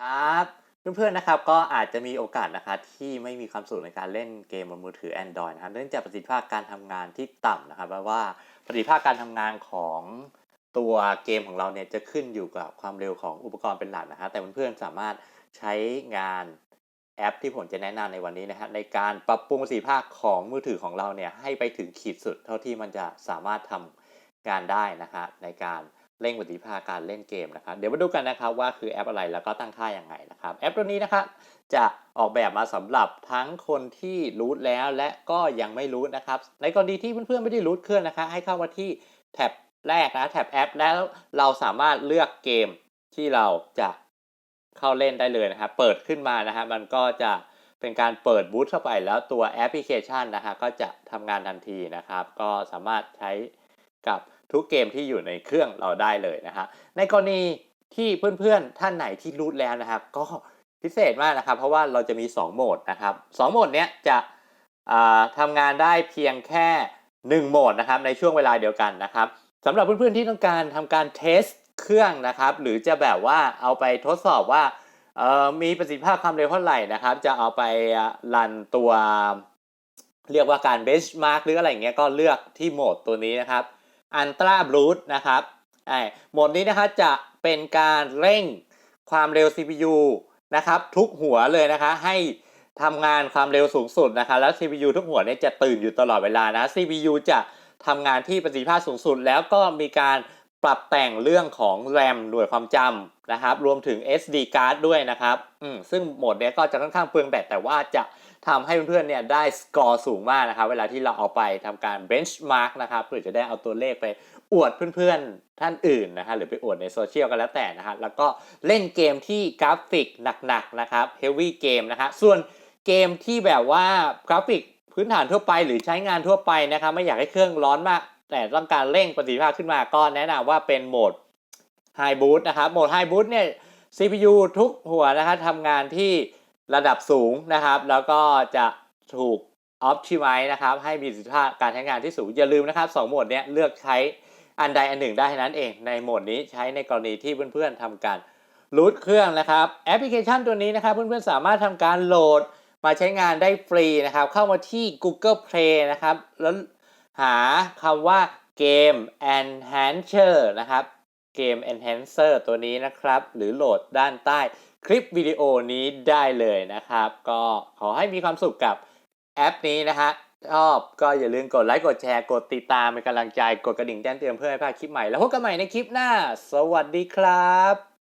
ครับเพื่อนๆนะครับก็อาจจะมีโอกาสนะครับที่ไม่มีความสุขในการเล่นเกมบนมือถือ Android นะครับเนื่องจากประสิทธิภาพการทำงานที่ต่ำนะครับแปลว่าประสิทธิภาพการทำงานของตัวเกมของเราเนี่ยจะขึ้นอยู่กับความเร็วของอุปกรณ์เป็นหลักนะครับแต่เพื่อนๆสามารถใช้งานแอปที่ผมจะแนะนำในวันนี้นะครับในการปรับปรุงประสิทธิภาพของมือถือของเราเนี่ยให้ไปถึงขีดสุด เท่าที่มันจะสามารถทำงานได้นะครับในการ เร่งประสิทธิภาพการเล่นเกมนะครับ เดี๋ยวมาดูกันนะครับว่าคือแอปอะไรแล้วก็ตั้งค่ายังไงนะครับ แอปตัวนี้นะครับจะออกแบบมาสำหรับทั้งคนที่รู้แล้วและก็ยังไม่รู้นะครับ ในกรณีที่เพื่อนๆไม่ได้รู้เครื่องนะครับให้เข้ามาที่แท็บแรกนะแท็บแอป แล้วเราสามารถเลือกเกมที่เราจะเข้าเล่นได้เลยนะครับเปิดขึ้นมานะฮะมันก็จะเป็นการเปิดบูตเข้าไปแล้วตัวแอปพลิเคชันนะฮะก็จะทำงานทันทีนะครับ ก็สามารถใช้กับ ทุกเกมที่อยู่ในเครื่องเราได้เลยนะฮะในกรณีที่เพื่อนๆท่านไหนที่รู้แล้วนะครับก็พิเศษมากนะครับ เพราะว่าเราจะมี 2 โหมดนะครับ2โหมดเนี้ยจะทำงานได้เพียงแค่ 1 โหมดนะครับในช่วงเวลาเดียวกันนะครับสำหรับเพื่อนๆที่ต้องการทำการเทสเครื่องนะครับหรือจะแบบว่าเอาไปทดสอบว่ามีประสิทธิภาพความเร็วเท่าไหร่นะครับ จะเอาไปรันตัว เรียกว่าการเบนช์มาร์กหรืออะไรเงี้ยก็เลือกที่โหมดตัวนี้นะครับ อันตราบลูทนะครับไอ้โหมดนี้นะครับจะเป็นการเร่งความเร็ว CPU นะครับทุกหัวเลยนะคะให้ทำงานความเร็วสูงสุดนะคะแล้ว CPU ทุกหัวเนี่ยจะตื่นอยู่ตลอดเวลานะ CPU จะทำงานที่ประสิทธิภาพสูงสุด แล้วก็มีการ ปรับแต่งเรื่องของ RAM หน่วยความจำนะครับ รวมถึง SD card ด้วยนะครับอืมซึ่งโหมดนี้ก็จะค่อนข้างเปลืองแบตแต่ว่าจะทำให้เพื่อนๆเนี่ยได้สกอร์สูงมากนะครับ เวลาที่เราเอาไปทำการ benchmark นะครับเพื่อจะได้เอาตัวเลขไปอวดเพื่อนๆท่านอื่นนะฮะหรือไปอวดในโซเชียลก็แล้วแต่นะฮะแล้วก็เล่นเกมที่กราฟิกหนักๆนะครับ heavy เกมนะฮะส่วนเกมที่แบบว่ากราฟิกพื้นฐานทั่วไปหรือใช้งานทั่วไปนะครับไม่อยากให้เครื่องร้อนมาก แต่ต้องการเร่งประสิทธิภาพขึ้นมาก็แนะนำว่าเป็นโหมด High Boot นะครับ โหมด High Boot เนี่ย CPU ทุกหัวนะครับทำงานที่ระดับสูงนะครับ แล้วก็จะถูก Optimize นะครับ ให้มีประสิทธิภาพการใช้งานที่สูง อย่าลืมนะครับ 2 โหมดเนี้ยเลือกใช้อันใดอันหนึ่งได้เท่านั้นเอง ในโหมดนี้ใช้ในกรณีที่เพื่อนๆทำการรูทเครื่องนะครับ แอปพลิเคชันตัวนี้นะครับ เพื่อนๆสามารถทำการโหลดมาใช้งานได้ฟรีนะครับ เข้ามาที่ Google Play นะครับ แล้ว หาคำว่าเกม Enhancer นะครับเกม Enhancer ตัวนี้นะครับ หรือโหลดด้านใต้คลิปวิดีโอนี้ได้เลยนะครับ ก็ขอให้มีความสุขกับแอปนี้นะฮะชอบก็อย่าลืมกดไลค์กดแชร์กดติดตามเป็นกำลังใจกดกระดิ่งแจ้งเตือนเพื่อให้พลาดคลิปใหม่ แล้วพบกันใหม่ในคลิปหน้า สวัสดีครับ